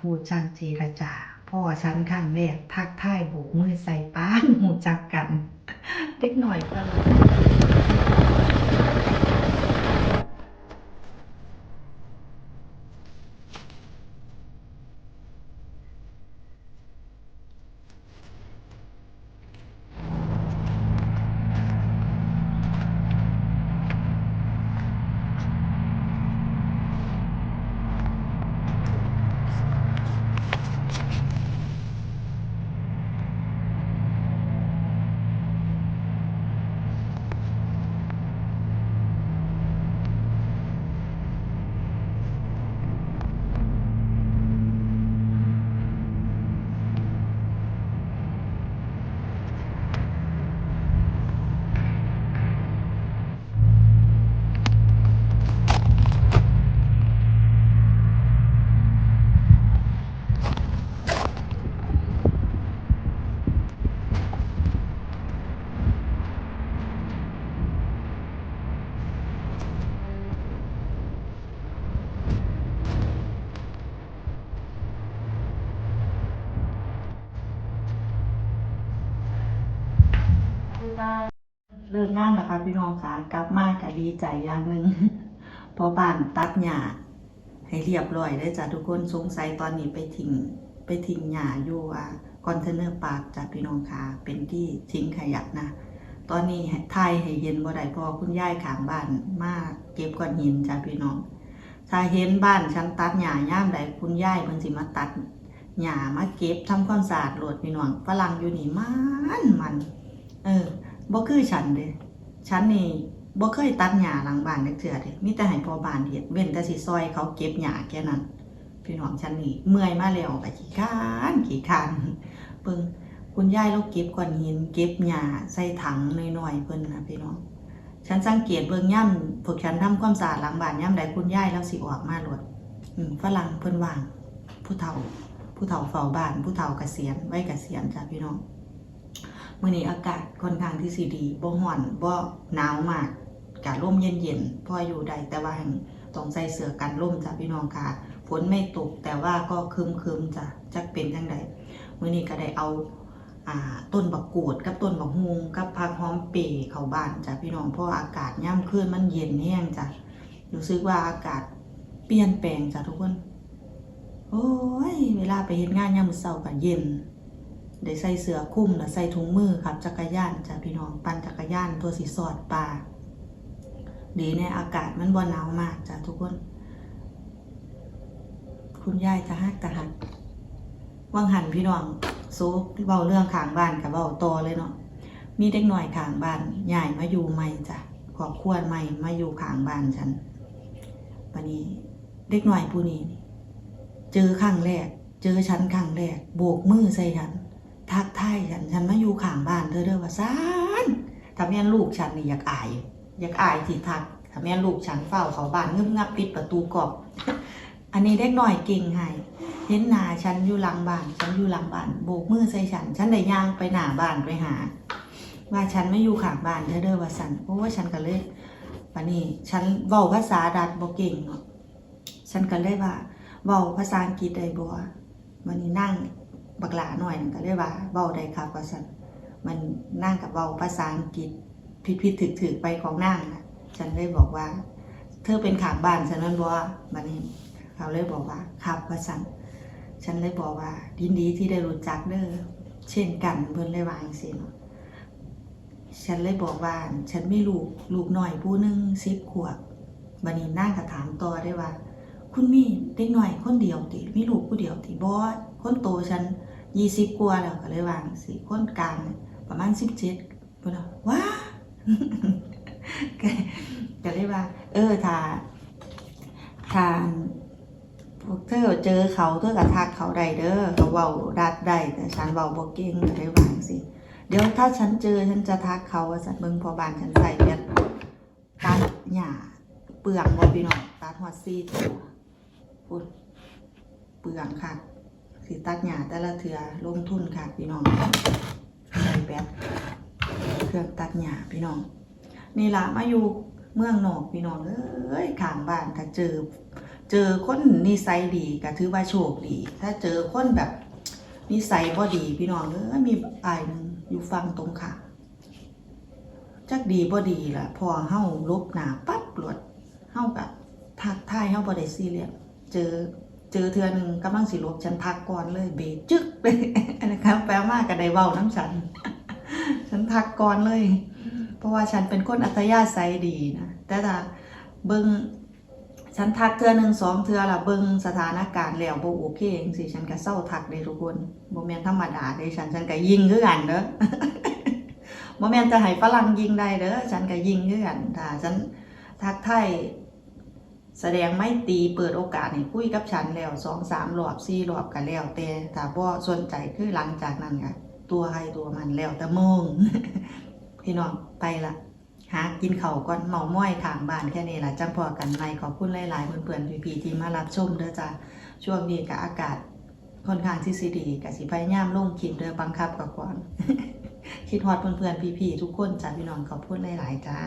พูดช่างเจรจาพ่อฉันข้างแรกทักทายโบกมือใส่ป้านหูจักกัน เด็กหน่อยก็เลย เลิก งานแล้วค่ะพี่น้องค่ะกลับมาก็ดีใจอย่างหนึ่งเพอบ้านตัดหญ้าให้เรียบร้อยได้จ้ะทุกคนสงสัยตอนนี้ไปทิ้งไปทิ้งหญ้าอยู่อะคอนเทนเนอร์ปาร์คจ้ะพี่น้องค่ะเป็นที่ทิ้งขยะนะ ตอนนี้ให้ถ่ายให้เห็นบ่ได้พอคุณยายขางบ้านมาเก็บก้อนหินจ้ะพี่น้อง ถ้าเห็นบ้านฉันตัดหญ้าย่ามใดคุณยายเพิ่นสิมาตัดหญ้ามาเก็บทำความสะอาดโหลดพี่น้องฝรั่งอยู่นี่มันมัน เออ บ่คือฉันเด้ฉันนี่บ่เคยตัดหญ้าหลังบ้านจักเทื่อเด้มีแต่ให้พ่อบ้านเฮ็ดเว้นแต่สิซอยเขาเก็บหญ้าแค่นั้นพี่น้องฉันนี่เมื่อยมาแล้วก็ขี้คร้านขี้คร้านเบิ่งคุณยายเราเก็บก้อนหินเก็บหญ้าใส่ถังน้อยๆเพิ่นนะพี่น้องฉันสังเกตเบิ่งย่ำพวกฉันทำความสะอาดหลังบ้านย่ำใดคุณยายเราสิออกมาโลดอืฝรั่งเพิ่นว่าง ผู้เฒ่า ผู้เฒ่าเฝ้าบ้าน ผู้เฒ่าเกษียณไว้เกษียณจ้ะพี่น้อง มื่อนี้อากาศค่อนข้างที่สีดีบ่ฮ้อนบ่หนาวมากกะร่มเย็นๆพออยู่ได้แต่ว่าแห่งต้องใส่เสื้อกันร่มจ้ะพี่น้องค่ะฝนไม่ตกแต่ว่าก็ครึมๆจ้ะจักเป็นจังไดมื่อนี้ก็ได้เอาอ่าต้นบักกูดกับต้นบักฮวงกับผักหอมเปรย์เข้าบ้านจ้ะพี่น้องเพราะว่าอากาศย่ำคืนมันเย็นแห้งจ้ะรู้สึกว่าอากาศเปลี่ยนแปลงจ้ะทุกคน โอ้ย เวลาไปเฮ็ดงานยามมื้อเช้าก็เย็น ได้ใส่เสื้อคลุมแล้วใส่ถุงมือครับจักรยานจ้ะพี่น้องปั่นจักรยานตัวสีสอดปลาดีในอากาศมันบ่หนาวมากจ้ะทุกคน คุณยายจะฮักตะหักวังหันพี่น้องโซเว้าเรื่องขางบ้านกับเว้าตอเลยเนาะมีเด็กหน่อยขางบ้านย้ายมาอยู่ใหม่จ้ะครอบครัวใหม่มาอยู่ขางบ้านฉันวันนี้เด็กหน่อยผู้นี้เจอครั้งแรก เจอฉันครั้งแรกโบกมือใส่ฉัน ทักทายฉันฉันมาอยู่ข้างบ้านเธอเด้อว่าซานถ้าแม่นลูกฉันนี่อยากอาย อยากอายที่ทักถ้าแม่นลูกฉันเฝ้าเขาบ้านงึบงับปิดประตูกรอบอันนี้เด็กหน่อยเก่งให้เห็นหนาฉันอยู่หลังบ้าน ฉันอยู่หลังบ้านโบกมือใส่ฉัน ฉันได้ย่างไปหน้าบ้านไปหา ว่าฉันไม่อยู่ข้างบ้านเธอเด้อว่าสันเพราะว่าฉันก็เลยวันนี้ฉันเว้าภาษาดัดบ่เก่งเนาะฉันก็เลยว่าเว้าภาษาอังกฤษได้บ่วันนี้นั่ง บักหลาหน่อยก็เลยว่าเว้าได้ครับว่าซั่นมันนั่งกับเว้าภาษาอังกฤษผิดผิดถึกถึกไปของนั่งนะฉันเลยบอกว่า เธอเป็นขางบ้านฉันนั่นบ่บันี้เขาเลยบอกว่าครับว่าซั่นฉันเลยบอกว่ายินดีที่ได้รู้จักเด้อเช่นกันเพิ่นเลยว่าจังซี่เนาะฉันเลยบอกว่า ฉันไมีลูกลูกหน้อยผู้หนึง10ขวบบัดนี้นั่งก็ถามต่อได้ว่า คุณมีเด็กน้อยคนเดียวติมีลูกผู้เดียวติบ่คนโตฉัน ยี่สิบกว่าแล้วก็เลยวางสิคนกลางประมาณสิบเจ็ดพิ่นว่าว้าก็ก็เลยว่า เออถ้าถ้าพวกเธอเจอเขาเธอก็ทักเขาได้เด้อเขาเว้าดัดได้แต่ฉันเว้าบ่เก่งก็เลยวาจั่งสิเดี๋ยวถ้าฉันเจอฉันจะทักเขาว่าสันเบิ่งพอบานฉันใส่เบ็ดตัดหญ้าเปลือกบ่พี่น้องตัดฮอดซี่ตัวพูดเปลือกค่ะ สิตัดหญ้าแต่ละเถือลงทุนค่ะพี่น้องใส่แบตเครื่องตัดหญ้าพี่น้อง นี่ละมาอยู่เมืองนอกพี่น้องเอ้ยข้างบ้านถ้าเจอ เจอคนนิสัยดีก็ถือว่าโชคดี ถ้าเจอคนแบบนิสัยบ่ดีพี่น้องเออมีอายหนึงอยู่ฟังตรงค่ะจักดีบ่ดีล่ะ พอเฮาลบหนาปั๊บหลวดเฮาก็ทักทายเฮาบ่ได้ซีเรียสเจอ เจอเทือหนึงกำลังสิลบฉันทักก่อนเลยเบจึ๊กเลยนะครับแปลว่าก็ไดเว้าน้ำฉัน ฉันทักก่อนเลย เพราะว่าฉันเป็นคนอัธยาศัยดีนะแต่ถ้าเบิ่งฉันทักเทือหนึ่งสองเทือละเบิ่งสถานการณ์แล้วบ่โอเคจังซี่ฉันก็เศร้าทักเด้ทุกคนบ่แม่นธรรมดาเด้ฉันฉันก็ยิงคือกันเด้อบ่แม่นจะให้ฝรั่งยิงได้เด้อฉันก็ยิงคือกันถ้าฉันทักไทย แสดงไม่ตีเปิดโอกาสให้คุยกับฉันแล้วสองสามรอบสี่รอบก็แล้วแต่ถ้าบ่สนใจคือหลังจากนั้นก็ตัวใครตัวมันแล้วแต่มงพี่น้องไปละหากินเขาก่อนเมาม้อยทางบ้านแค่นี้ละจังพอกันไหมขอบคุณหลายๆเพื่อนๆพี่ๆที่มารับชมเด้อจ้าช่วงนี้กับอากาศค่อนข้างที่สิดีกับสิพยายามลงคลิปเด้อบังคับกับก่อนคิดฮอดเพื่อนๆพี่ๆทุกคนจ้าพี่น้องขอบคุณหลายๆจ้า